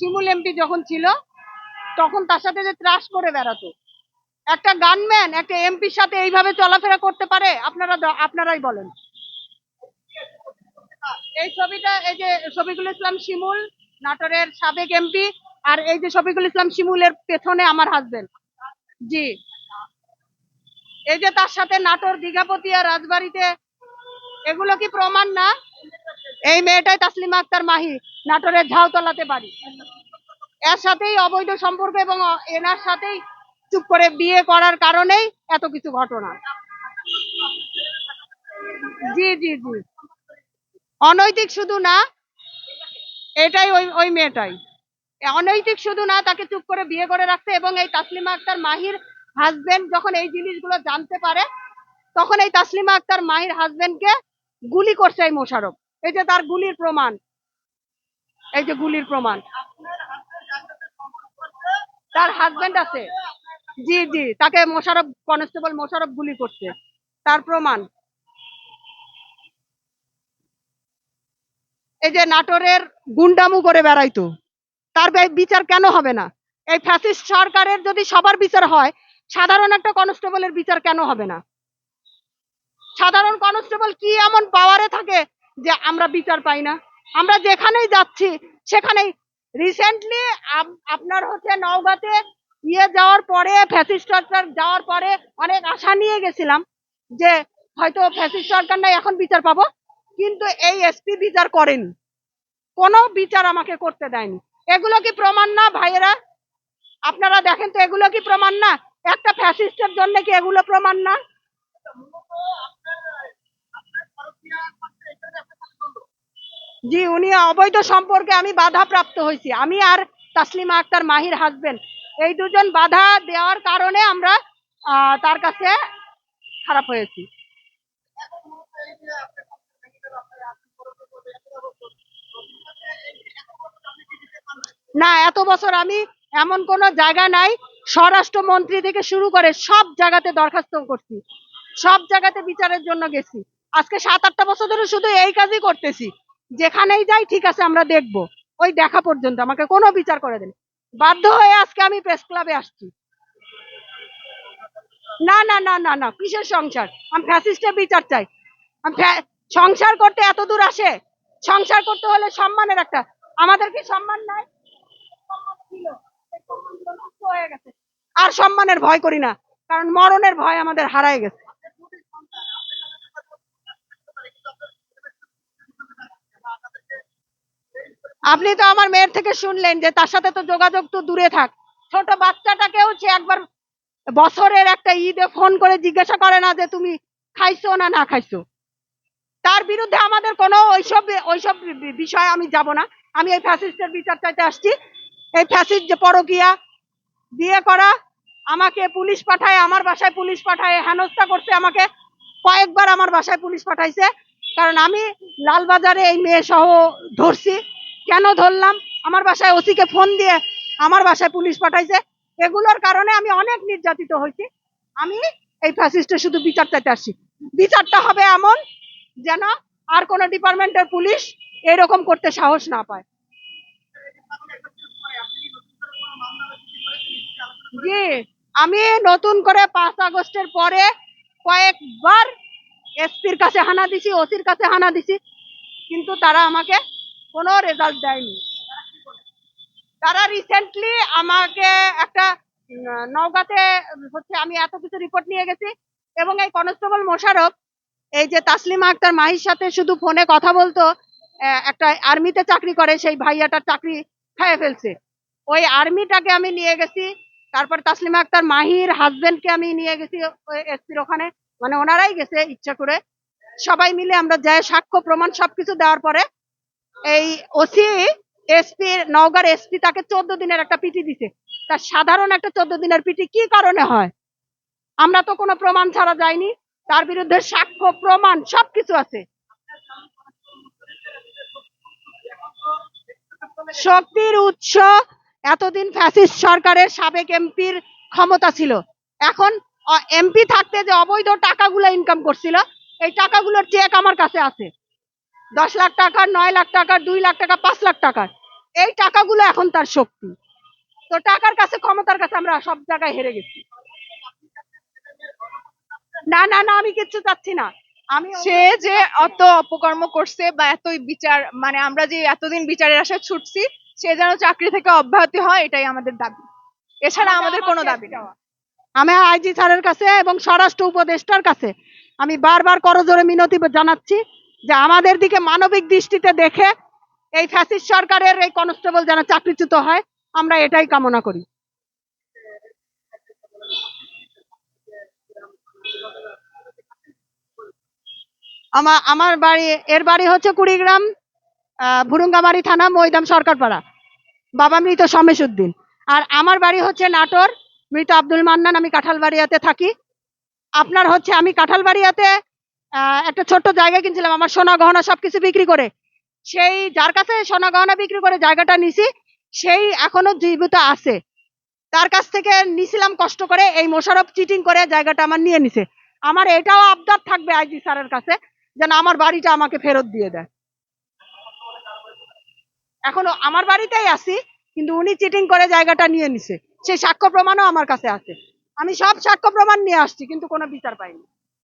শিমুল MP যখন ছিল, তখন তার সাথে যে ত্রাস করে বেড়াতো। একটা গানম্যান একটা এমপির সাথে এইভাবে চলাফেরা করতে পারে, আপনারা আপনারাই বলেন। এই ছবিটা, এই যে শফিকুল ইসলাম শিমুল, নাটোরের সাবেক এমপি আর এই যে শফিকুল ইসলাম শিমুলের পেছনে আমার হাজবেন্ড জি। এই যে তার সাথে নাটোর দীঘাপতি আর রাজবাড়িতে, এগুলো কি প্রমাণ না? এই মেয়েটাই তাসলিমা আক্তার মাহি নাটোরের ঝাউতলাতে বাড়ি। এর সাথেই অবৈধ সম্পর্ক এবং এনার সাথেই চুপ করে বিয়ে করার কারণেই এত কিছু ঘটনা। জি জি জি। অনৈতিক শুধু না, এটাই ওই ওই মেয়েটাই। অনৈতিক শুধু না, তাকে চুপ করে বিয়ে করে রাখতে এবং এই তাসলিমা আক্তার মাহির হাজবেন্ড যখন এই জিনিসগুলো জানতে পারে, তখন এই তাসলিমা আক্তার মাহির হাজবেন্ডকে গুলি করছে এই মোশারফ। এই যে তার গুলির প্রমাণ। এই যে গুলির প্রমাণ। তার হাজবেন্ড আছে। জি জি, তাকে মোশারফ কনস্টেবল মোশারফ গুলি করছে। তার প্রমাণ। এই যে নাটোরের গুন্ডামু করে বেড়াইতো। তার বিচার কেন হবে না? এই ফ্যাসিস্ট সরকারের যদি সবার বিচার হয়, সাধারণ একটা কনস্টেবলের বিচার কেন হবে না? সাধারণ কনস্টেবল কি এমন পাওয়ারে থাকে যে আমরা বিচার পাই না। আমরা যেখানেই যাচ্ছি, সেখানেই রিসেন্টলি আপনার হচ্ছে নওগাঁতে ইয়ে যাওয়ার পরে ফ্যাসিস্ট সরকার যাওয়ার পরে অনেক আশা নিয়ে গেছিলাম যে হয়তো ফ্যাসিস্ট সরকার নাই, এখন বিচার পাবো। কিন্তু এই এসপি বিচার করেনি। কোনো বিচার আমাকে করতে দেয়নি। এগুলো কি প্রমাণ না, ভাইয়েরা? আপনারা দেখেন তো, এগুলো কি প্রমাণ না? একটা ফ্যাসিস্টের জন্য কি এগুলো প্রমাণ না? জি, উনি অবৈধ সম্পর্কে আমি বাধা প্রাপ্ত হয়েছি। আমি আর তাসলিমা আক্তার মাহির হাজবেন্ড এই দুজন বাধা দেওয়ার কারণে আমরা তার কাছে খারাপ হয়েছি। না, এত বছর আমি এমন কোন জায়গা নাই। স্বরাষ্ট্রমন্ত্রী থেকে শুরু করে সব জায়গাতে দরখাস্ত করছি। সব জায়গাতে বিচারের জন্য গেছি। আজকে সাত আটটা বছর ধরে শুধু এই কাজই করতেছি। যেখানেই যাই, ঠিক আছে, আমরা দেখব। ওই দেখা পর্যন্ত, আমাকে কোনো বিচার করে দেন। বাধ্য হয়ে আজকে আমি প্রেস ক্লাবে আসছি। না না না না না, কিসের সংসার? আমি ফ্যাসিস্টের বিচার চাই। আমি সংসার করতে এত দূর আসে? সংসার করতে হলে সম্মানের একটা, আমাদের কি সম্মান নাই। আর সম্মানের ভয় করি না, কারণ মরণের ভয় আমাদের হারায় গেছে। আপনি তো আমার মেয়ের থেকে শুনলেন যে তার সাথে তো যোগাযোগ তো দূরে থাক। ছোট বাচ্চাটাকেও সে একবার বছরের একটা ঈদে ফোন করে জিজ্ঞাসা করে না যে তুমি খাইছো না না খাইছো। তার বিরুদ্ধে আমাদের কোনো ওইসব ওইসব বিষয়ে আমি যাব না। আমি এই ফ্যাসিস্টের বিচার চাইতে আসছি। এই ফ্যাসিস্ট যে পরকিয়া, বিয়ে করা, আমাকে পুলিশ পাঠায়, আমার বাসায় পুলিশ পাঠায়, হেনস্থা করছে আমাকে, কয়েকবার আমার বাসায় পুলিশ পাঠাইছে। কারণ আমি লালবাজারে এই মেয়ে সহ ধরছি। কেন ধরলাম? আমার বাসায় ওসিকে ফোন দিয়ে আমার বাসায় পুলিশ পাঠাইছে। এগুলোর কারণে আমি অনেক নির্যাতিত হয়েছি আমি এই ফ্যাসিস্টের শুধু বিচার চাইতে আসছি। বিচারটা হবে এমন যেন আর কোনো ডিপার্টমেন্টের পুলিশ এরকম করতে সাহস না পায়। জি, আমি নতুন করে পাঁচ আগস্টের পরে কয়েকবার এসপির কাছে হানা দিছি, ওসির কাছে হানা দিছি। কিন্তু তারা আমাকে কোনো রেজাল্ট দেয়নি। তারা রিসেন্টলি আমাকে একটা নওগাঁতে হচ্ছে আমি এত কিছু রিপোর্ট নিয়ে গেছি এবং এই কনস্টেবল মোশারফ এই যে তাসলিমা আক্তার মাহির সাথে শুধু ফোনে কথা বলতো একটা আর্মিতে চাকরি করে, সেই ভাইয়াটার চাকরি খাইয়ে ফেলছে। ওই আর্মিটাকে আমি নিয়ে গেছি, তারপর তাসলিমা আক্তার মাহির হাজবেন্ডকে আমি নিয়ে গেছি এসপির ওখানে। মানে ওনারাই গেছে ইচ্ছা করে। সবাই মিলে আমরা যাই সাক্ষ্য, প্রমাণ সবকিছু দেওয়ার পরে এই ওসি, এসপি, নওগাঁর এসপি তাকে চোদ্দ দিনের একটা পিটি দিছে। তার সাধারণ একটা চোদ্দ দিনের পিটি কি কারণে হয়? আমরা তো কোনো প্রমাণ ছাড়া যাইনি। তার বিরুদ্ধে সাক্ষ্য, প্রমাণ সবকিছু আছে। শক্তির উৎস, এতদিন ফ্যাসিস্ট সরকারের সাবেক এমপির ক্ষমতা ছিল। এখন, এমপি থাকতে যে অবৈধ টাকাগুলো ইনকাম করছিল, এই টাকাগুলোর চেক আমার কাছে আছে। দশ লাখ টাকার নয় লাখ টাকার দুই লাখ টাকা পাঁচ লাখ টাকার। এই টাকাগুলো এখন তার শক্তি। তো টাকার কাছে ক্ষমতার কাছে আমরা সব জায়গায় হেরে গেছি। না না না আমি কিচ্ছু চাচ্ছি না। আমি সে যে অত অপকর্ম করছে বা এতই বিচার মানে আমরা যে এতদিন বিচারের আশায় ছুটছি সে যেন চাকরি থেকে অব্যাহতি হয় এটাই আমাদের দাবি। এছাড়া আমাদের কোনো দাবি নেই। আমি আইজি স্যারের কাছে এবং স্বরাষ্ট্র উপদেষ্টার কাছে আমি বারবার করজোরে মিনতি জানাচ্ছি। যে আমাদের দিকে মানবিক দৃষ্টিতে দেখে এই ফ্যাসিস্ট সরকারের এই কনস্টেবল যেন চাকরিচ্যুত হয়, আমরা এটাই কামনা করি। আমার আমার বাড়ি, এর বাড়ি হচ্ছে কুড়িগ্রাম ভুরুঙ্গামারি থানা, মৈদাম সরকারপাড়া। বাবা মৃত সমেশ উদ্দিন আর আমার বাড়ি হচ্ছে নাটোর, মৃত আব্দুল মান্নান, আমি কাঁঠালবাড়িয়াতে থাকি। আপনার হচ্ছে, আমি কাঁঠালবাড়িয়াতে একটা ছোট্ট জায়গা কিনছিলাম, আমার সোনা গহনা সবকিছু বিক্রি করে। সেই যার কাছে সোনা গহনা বিক্রি করে জায়গাটা নিছি, সেই এখনও জীবিত আছে। তার কাছ থেকে নিছিলাম কষ্ট করে, এই মোশারফ চিটিং করে জায়গাটা আমার নিয়ে নিছে। আমার এটাও আবদার থাকবে আইজি স্যারের কাছে, যেন আমার বাড়িটা আমাকে ফেরত দিয়ে দেয়। এখনও আমার বাড়িতেই আছি, কিন্তু উনি চিটিং করে জায়গাটা নিয়ে নিছে। সেই সাক্ষ্য প্রমাণও আমার কাছে আছে। আমি সব সাক্ষ্য প্রমাণ নিয়ে আসছি, কিন্তু কোনো বিচার পাইনি।